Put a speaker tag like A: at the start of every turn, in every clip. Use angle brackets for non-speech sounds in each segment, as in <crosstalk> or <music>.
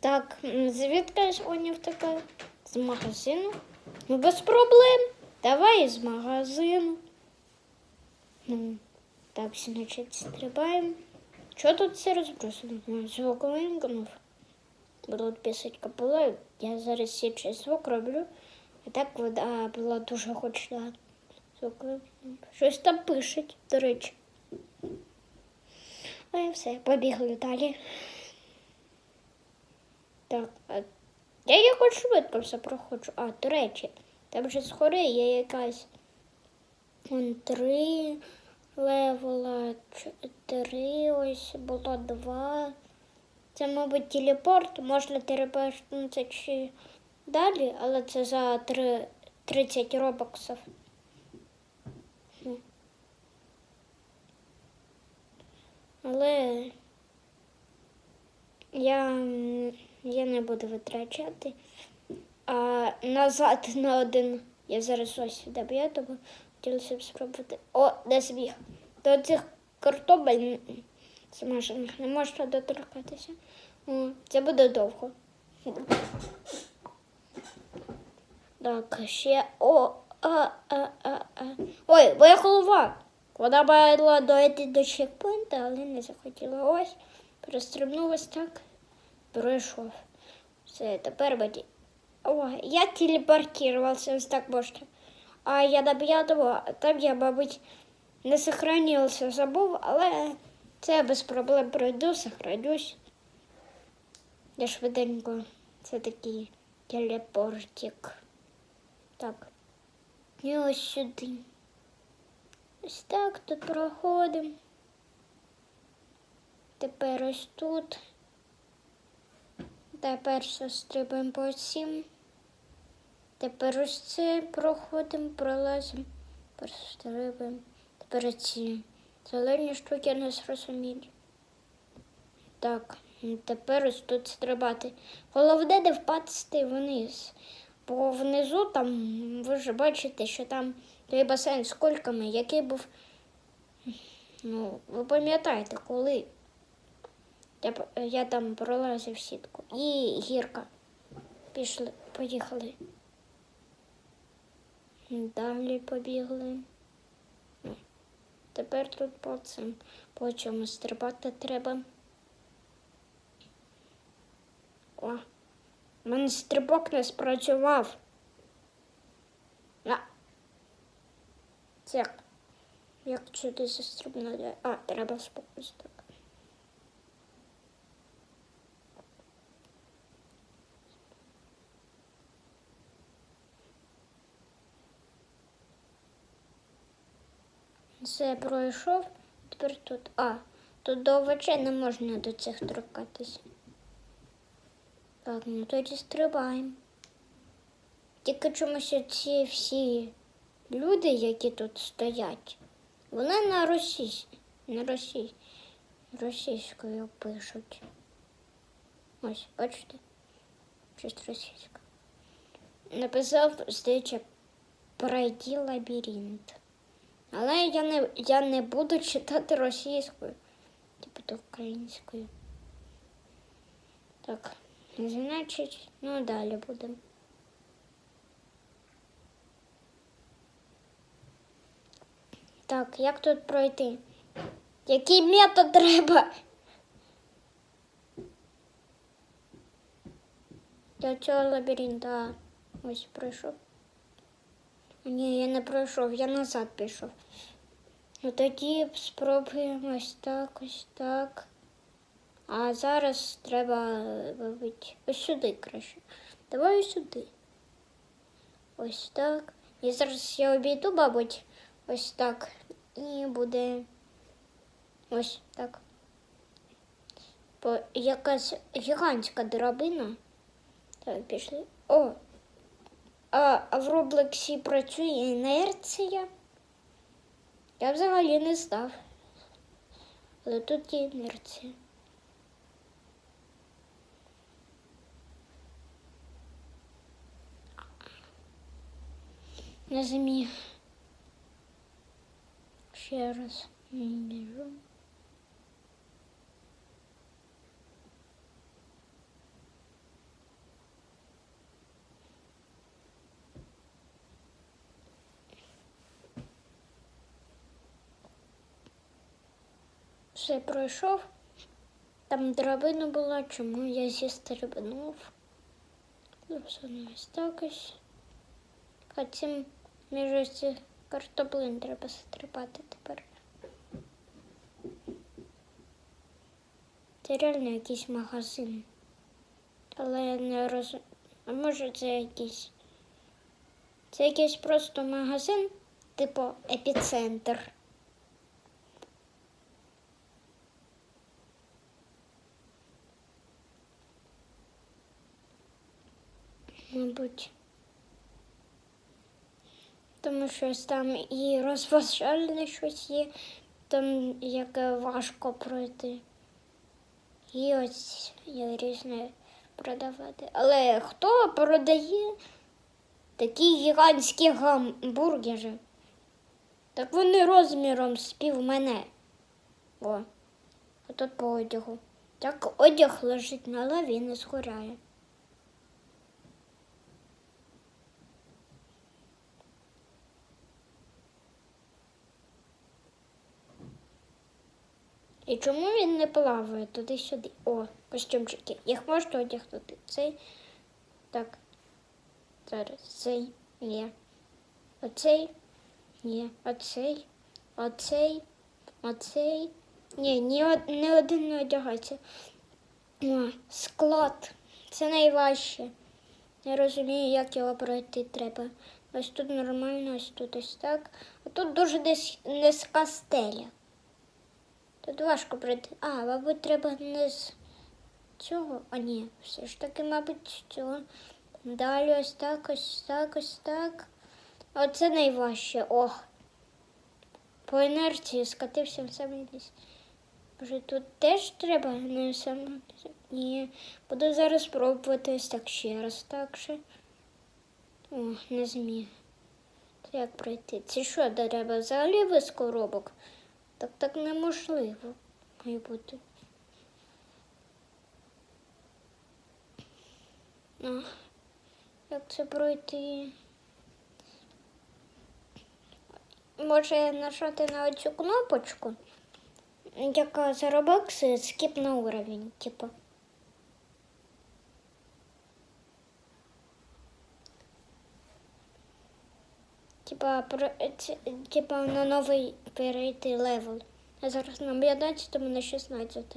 A: Так, звідки сьогодні така? З магазину? Ну, без проблем. Давай з магазину. Ну, так, значить, стрибаємо. Що тут все розбросано? Ну, Звук вимкнув. Будуть писати капула. Я зараз січий звук роблю. А так вода була дуже гучна. Звук вимкнув. Щось там пишуть, до речі. Ну і все, побігли далі. Так, а я якось швидко все проходжу. А, до речі, там же згори є якась вон три левела, чотири, ось було два. Це, мабуть, телепорт, можна телепортнутися чи далі, але це за три, 30 робоксів. Але я, я не буду витрачати. А назад <laughs> на один. Я зараз ось сюди б'ю, тому хотілося б спробувати. О, де збіг. До цих картопель м, смажених не можна доторкатися. О, це буде довго. Так, ще. О, а, а, а, а. Ой, моя голова. Вона мала дойти до чекпоінта, але не захотіла. Ось, перестрибнулась так, пройшов. Все, тепер мені. О, я телепортувався, ось так можна. А я п'ятому, а там я, мабуть, не сохранився, забув, але це без проблем пройду, сохранюсь. Я швиденько. Це такий телепортик. Так. І ось сюди. Ось так тут проходимо. Тепер ось тут. Тепер стрибаємо по всім. Тепер ось це проходимо, пролазимо, перестрибуємо. Тепер ці зелені штуки не зрозумілі. Так, тепер ось тут стрибати. Головне не впасти вниз. Бо внизу там, ви ж бачите, що там той басейн з кульками, який був. Ну, ви пам'ятаєте, коли я, я там пролазив сітку. І гірка. Пішли, поїхали. Далі побігли. Ну, Тепер тут по цим по чому стрибати треба. О, у мене стрибок не спрацював. А. Це як? Сюди застрибнути? А, треба спокійно Все пройшов, тепер тут. А, тут до овочей не можна до цих торкатися. Так, ну тоді стрибаємо. Тільки чомусь ці всі люди, які тут стоять, вони на російсь... на росій... російською пишуть. Ось, бачите? Щось російською. Написав, здається, пройди лабіринт. Але я не, я не буду читати російською, типу то українською. Так, значить, ну далі будемо. Так, як тут пройти? Який метод треба? Для цього лабіринту. А, ось пройшов. Ні, я не пройшов, я назад пішов. Ну тоді спробуємо ось так, ось так. А зараз треба, мабуть, ось сюди краще. Давай ось сюди. Ось так. І зараз я обійду, мабуть, ось так. І буде ось так. Якась гігантська драбина. Так, пішли. О, а, в Роблексі працює інерція? Я взагалі не знав. Але тут є інерція. Не зміг. Ще раз біжу. Все пройшов. Там драбина була, чому я зістрибнув. Все ось так ось. Хотім між ось картоплин треба стрибати тепер. Це реально якийсь магазин. Але я не розумію. А може це якийсь. Це якийсь просто магазин, типу епіцентр. Мабуть. Тому що там і розважальне щось є, там яке важко пройти. І ось є різне продавати. Але хто продає такі гігантські гамбургери? Так вони розміром з пів мене. О, а тут по одягу. Так одяг лежить на лаві не згоряє. І чому він не плаває туди-сюди? О, костюмчики. Їх можна одягнути. Цей. Так. Зараз цей. Ні. Оцей. Ні. Оцей. Оцей. Оцей. Ні, ні, не один не одягається. О, склад. Це найважче. Я розумію, як його пройти треба. Ось тут нормально, ось тут ось так. А тут дуже десь низька стеля. Тут важко пройти. А, мабуть, треба не з цього. А ні, все ж таки, мабуть, цього. Далі ось так, ось так, ось так. Оце найважче. Ох. По інерції скатився в самий ліс. Може, тут теж треба не саме. Ні. Буду зараз пробувати ось так ще раз так же. О, не зміг. Як пройти? Це що, треба взагалі без коробок? Так так неможливо має бути. А, як це пройти? Може нажати на оцю кнопочку, яка за робокси скіп на уровень, типу. Типа, про, типа на новий перейти левел. Я зараз на 15, на 16.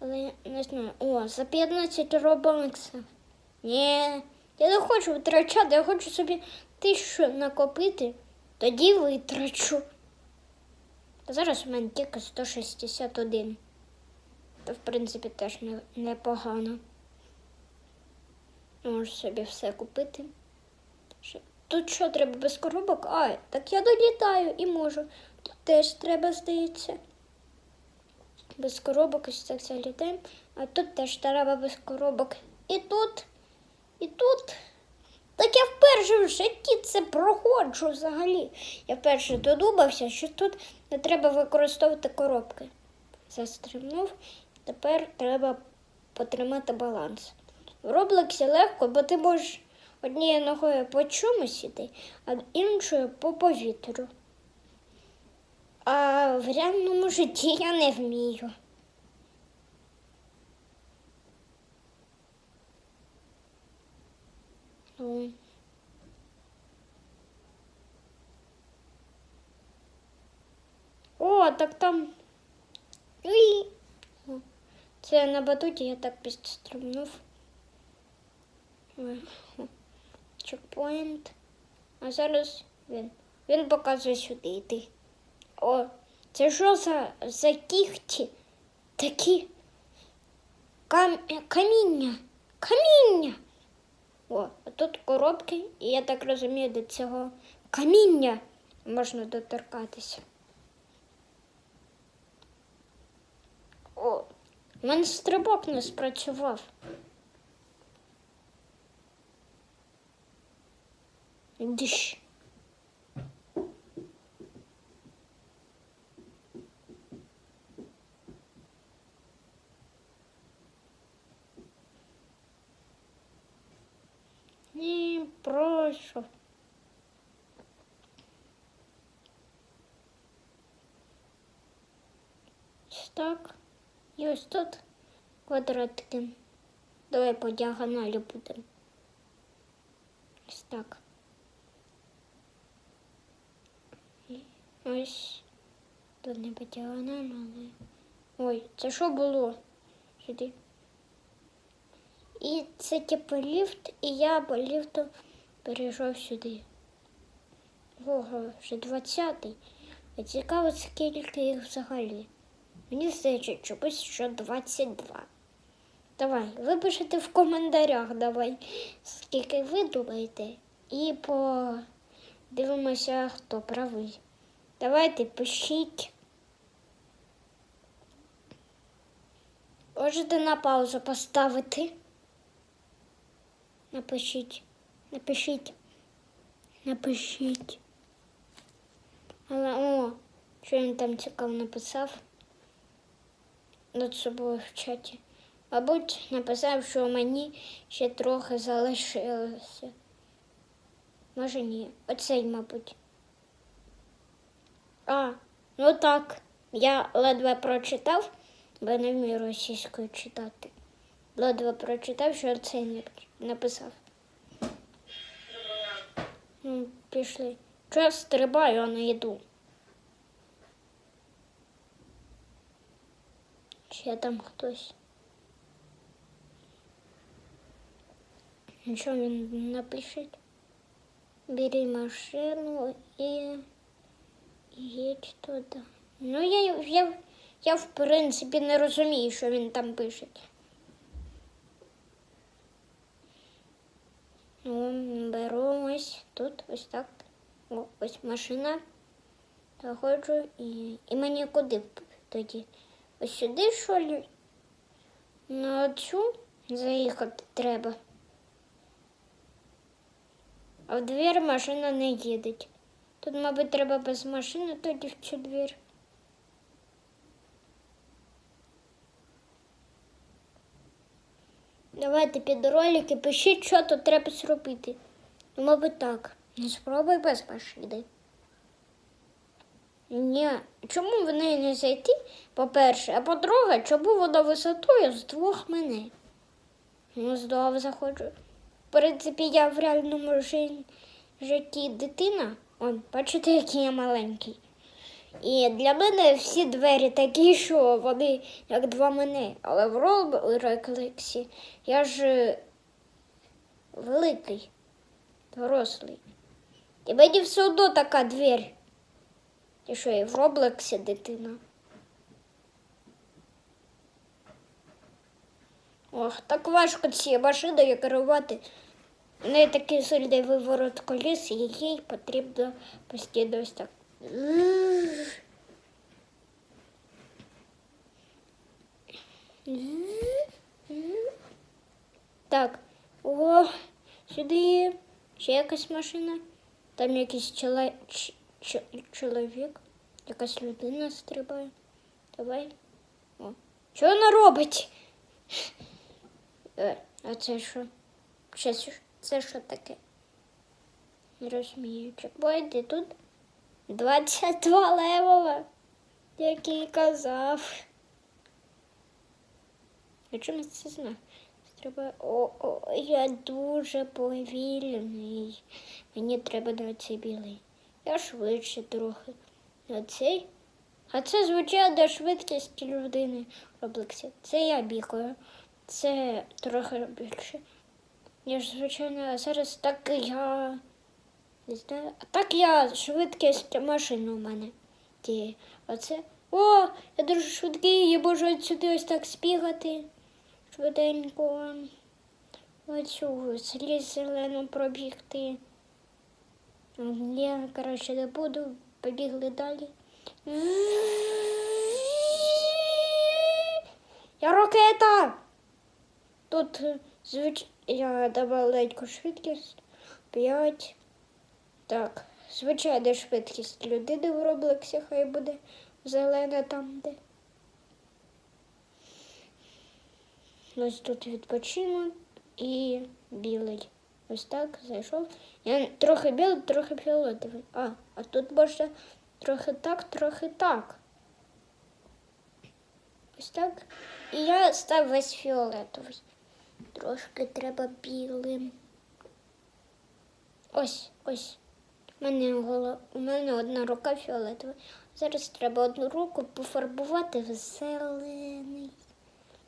A: Але я не знаю. О, за 15 робоксів. Ні, я не хочу витрачати, я хочу собі тисячу накопити, тоді витрачу. Та зараз у мене тільки 161. То, в принципі, теж не, непогано. Можу собі все купити. Тут що треба без коробок? А, так я долітаю і можу. Тут теж треба, здається. Без коробок ось так залітаємо. А тут теж треба без коробок. І тут, і тут. Так я вперше в житті це проходжу взагалі. Я вперше додумався, що тут не треба використовувати коробки. Застрибнув, тепер треба потримати баланс. В Роблексі легко, бо ти можеш однією ногою по чомусь іти, а іншою по повітрю. А в реальному житті я не вмію. Ну. О, так там. Це на батуті я так підстрибнув. Чекпоінт. А зараз він. Він показує сюди йти. О, це що за, за кіхті? Такі кам... каміння. Каміння. О, а тут коробки, і я так розумію, до цього каміння можна доторкатися. О, у мене стрибок не спрацював. Диш. Ні, прошу. так. І ось тут квадратики. Давай по діагоналі будемо. Ось так. І ось тут не по діагоналі, але. Ой, це що було? Сюди. І це типу ліфт, і я по ліфту перейшов сюди. Ого, вже 20-й. А цікаво, скільки їх взагалі. Мені здається, чомусь що 22. Давай, випишите в коментарях, давай, скільки ви думаєте, і подивимося, хто правий. Давайте пишіть. Можете на паузу поставити. Напишіть. Напишіть. Напишіть. Але о, що він там цікаво написав над собою в чаті. Мабуть, написав, що мені ще трохи залишилося. Може ні. Оцей, мабуть. А, ну так. Я ледве прочитав, бо не вмію російською читати. Ледве прочитав, що не написав. Ну, пішли. Чого стрибаю, а не йду? Ще там хтось. Нічого він напише. Бери машину і їдь туди. Ну, я, я, я в принципі не розумію, що він там пише. Ну, беру тут, ось так. О, ось машина. Заходжу і, і мені куди тоді? Ось сюди, що ли? На цю заїхати треба. А в двір машина не їде. Тут, мабуть, треба без машини тоді в цю двір. Давайте під ролики пишіть, що тут треба зробити. Ну, мабуть, так. Не спробуй без машини. Ні, чому в неї не зайти, по-перше, а по-друге, чому вона висотою з двох мене? Ну, знову заходжу. В принципі, я в реальному жи- житті дитина. Он, бачите, який я маленький. І для мене всі двері такі, що вони як два мене. Але в Роблексі я ж е, великий, дорослий. І мені все одно така двір. І що, і в Роблексі дитина. Ох, так важко цією машиною керувати. У неї такий сильний виворот коліс, і їй потрібно постійно ось так. Так, о, сюди ще якась машина. Там якийсь чоло... ч- ч- чоловік, якась людина стрибає. Давай. О. Що вона робить? Е, а це що? Що- це що таке? Не розумію. Чекпоінти тут 22 левела, як і казав. А чому це знаю? Треба. О, о, я дуже повільний. Мені треба на цей білий. Я швидше трохи. На цей. А це звичайна швидкість людини в Роблексі. Це я бігаю. Це трохи більше. Ніж звичайно, а зараз так я. Не знаю. А так я швидкість машини у мене. Ті. Оце. О, я дуже швидкий, я можу сюди ось так спігати. Швиденько. Оцю сліз зелену пробігти. Я, коротше, не буду. Побігли далі. Я ракета! Тут е, звич... я дала ледьку швидкість. П'ять. Так, звичайна швидкість людини в Роблексі хай буде зелена там, де. Ось тут відпочинок і білий. Ось так зайшов. Я трохи білий, трохи фіолетовий. А, а тут можна трохи так, трохи так. Ось так. І я став весь фіолетовий. Трошки треба білим. Ось, ось. У мене, голо... У мене одна рука фіолетова. Зараз треба одну руку пофарбувати в зелений.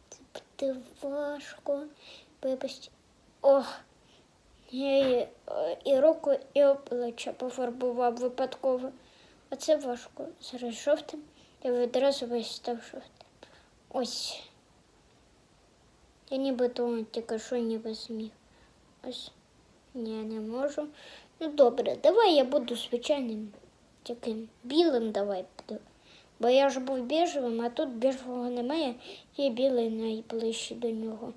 A: Це буде важко. Вибачте. Ох. Я і руку, і обличчя пофарбував випадково. А це важко. Зараз жовтим. Я відразу весь став жовтим. Ось. Я ніби то тільки що ніби зміг. Ось. Ні, не можу. Ну добре, давай я буду звичайним таким білим давай буду. Бо я ж був біжевим, а тут біжевого немає, і білий найближчий до нього.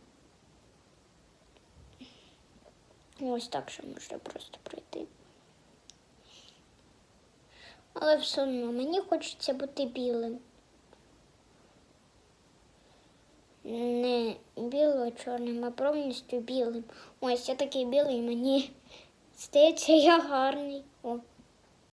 A: Ось так ще можна просто пройти. Але все одно мені хочеться бути білим. Не біло-чорним, а повністю білим. Ось я такий білий, мені здається, я гарний. О,